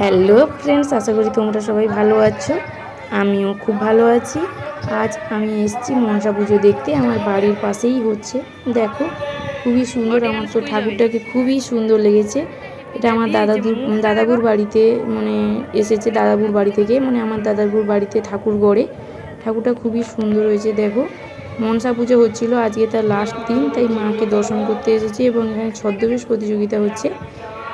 Hello friends আশা করি তোমরা সবাই ভালো আছো। আমিও খুব ভালো আছি। আজ আমি এসেছি মনসা পুজো দেখতে আমার বাড়ির পাশেই হচ্ছে। দেখো খুবই সুন্দর আমার তো ঠাকুরটাকে খুবই সুন্দর লেগেছে। এটা আমার দাদাদুর দাদাবুর বাড়িতে মানে এসেছে দাদাবুর বাড়ি থেকে মানে আমার দাদাবুর বাড়িতে ঠাকুর গড়ে। ঠাকুরটা খুবই সুন্দর হয়েছে দেখো। মনসা পুজো হচ্ছিল আজকে তার লাস্ট দিন তাই মাকে দর্শন করতে এসেছি এবং এখানে ছদ্মবেশ প্রতিযোগিতা হচ্ছে।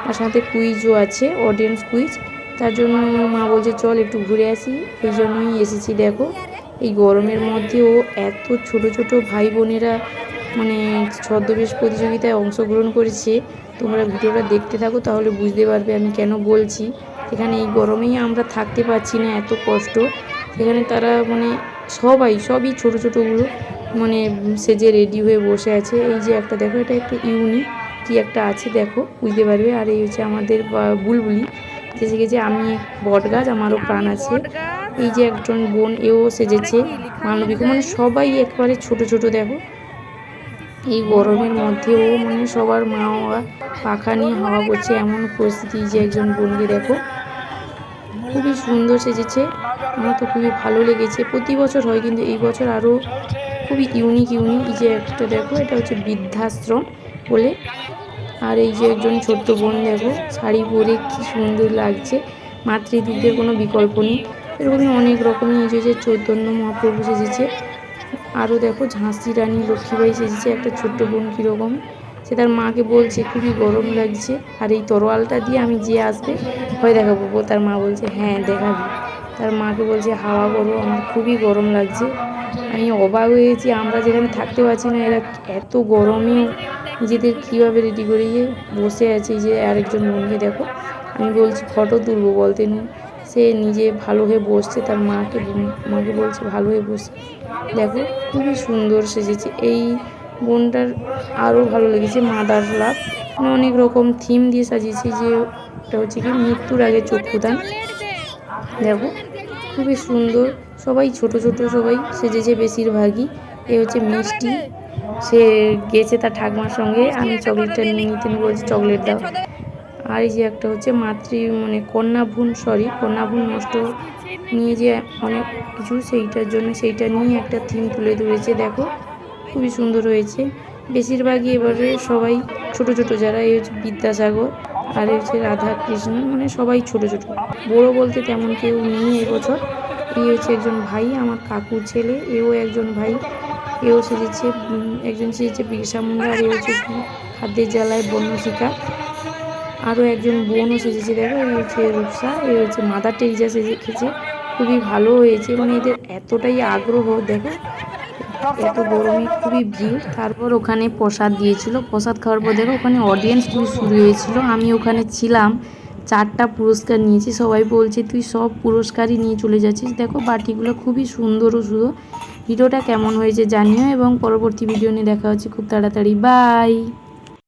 আর সাথে কুইজও আছে অডিয়েন্স কুইজ তার জন্য মা বলছে, চল একটু ঘুরে আসি। এই জন্যই এসেছি, দেখো। এই গরমের মধ্যেও এত ছোট ছোট ভাই বোনেরা মানে ছদ্মবেশ প্রতিযোগিতায় অংশগ্রহণ করেছে, তোমরা ভিডিওটা দেখতে থাকো, তাহলে বুঝতে পারবে আমি কেন বলছি। এখানে এই গরমেই আমরা থাকতে পারছি না, এত কষ্ট। সেখানে তারা মানে সবাই, সবই ছোট ছোটোগুলো মানে সেজে রেডি হয়ে বসে আছে। এই যে একটা, দেখো, এটা একটা ইউনিক। কি একটা আছে দেখো বুঝতে পারবে? আর এই হচ্ছে আমাদের বুলবুলি। সেজে গেছে আমি বট গাছ আমারও প্রাণ আছে। এই যে একজন বোন এও সেজেছে মানবিক। মানে সবাই একবারে ছোট ছোট দেখো। এই গরমের মধ্যেও মানে সবার মা বাবা পাখা নিয়ে হাওয়া করছে এমন পরিস্থিতি যে একজন বোনকে দেখো। খুবই সুন্দর সেজেছে। আমার তো খুবই ভালো লেগেছে। প্রতি বছর হয় কিন্তু এই বছর আরও খুবই ইউনিক ইউনিক। এই যে একটা দেখো এটা হচ্ছে বৃদ্ধাশ্রম। বলে। আর এই যে একজন ছোট্ট বোন, দেখো, শাড়ি পরে কি সুন্দর লাগছে। মাতৃদিদের কোনো বিকল্প নেই। এরকমই অনেক রকমই যে চৈতন্য মহাপ্রভু সেজেছে। আরও দেখো, ঝাঁসি রানী লক্ষ্মীবাই সেজেছে। একটা ছোট্ট বোন কীরকম? সে তার মাকে বলছে, খুবই গরম লাগছে। আর এই তরোয়ালটা দিয়ে আমি যে আসবে, ভয় দেখাবো। তার মা বলছে হ্যাঁ দেখাবি। তার মাকে বলছে, হাওয়া করো, আমার খুবই গরম লাগছে। আমি অবাক হয়েছি আমরা যেখানে থাকতে পারছি না, এরা এত গরমেও নিজেদের কীভাবে রেডি করিয়ে বসে আছে যে আরেকজন বোনকে দেখো। আমি বলছি, ফটো তুলবো বলতে নু সে নিজে ভালো হয়ে বসছে, তার মাকে মাকে বলছে, ভালো হয়ে বসে। দেখো, খুবই সুন্দর সেজেছে। এই বোনটার আরও ভালো লেগেছে, মাদার লাভ। মানে অনেক রকম থিম দিয়ে সাজিয়েছে যে, ওটা হচ্ছে কি, মৃত্যুর আগে চক্ষুদান দেখো, খুবই সুন্দর। সবাই ছোট ছোট সবাই সেজেছে বেশিরভাগই। এ হচ্ছে মিষ্টি। সে গেছে তার ঠাকমার সঙ্গে, আমি চকলেটটা নিয়ে নিতে বলছি, চকলেট দাও। আর এই যে একটা হচ্ছে মাতৃ মানে কন্যা ভ্রূণ সরি কন্যা ভ্রূণ নষ্ট নিয়ে যে অনেক কিছু, সেইটার জন্য সেইটা নিয়ে একটা থিম তুলে ধরেছে, দেখো, খুবই সুন্দর হয়েছে। বেশিরভাগই এবারে সবাই ছোট ছোট, যারা এই হচ্ছে বিদ্যাসাগর আর এই হচ্ছে রাধা কৃষ্ণ মানে সবাই ছোট ছোট। বড় বলতে তেমন কেউ নেই এবছর। এই হচ্ছে একজন ভাই, আমার কাকুর ছেলে, এও একজন ভাই। এও সেজেছে একজন সেজেছে বিরসা মুন্ডা আর এ হচ্ছে খাদ্যের জ্বালায় বন্যশিকা আরও একজন বোনও সেজেছে, দেখো এই হচ্ছে রূপসা এই হচ্ছে মাদার টেরিজা সেজেছে খুবই ভালো হয়েছে মানে এদের এতটাই আগ্রহ, দেখো, এত গরমে খুবই ভিড়। তারপর ওখানে প্রসাদ দিয়েছিল, প্রসাদ খাওয়ার পর দেখো, ওখানে অডিয়েন্স খুবই শুরু হয়েছিল। আমি ওখানে ছিলাম, চারটা পুরস্কার নিয়েছি, সবাই বলছে, তুই সব পুরস্কারই নিয়ে চলে যাচ্ছিস। দেখো, বাটিগুলো খুবই সুন্দর ও সুন্দর ভিডিওটা কেমন হয়েছে জানিও এবং পরবর্তী ভিডিও নিয়ে দেখা হচ্ছে খুব তাড়াতাড়ি। বাই!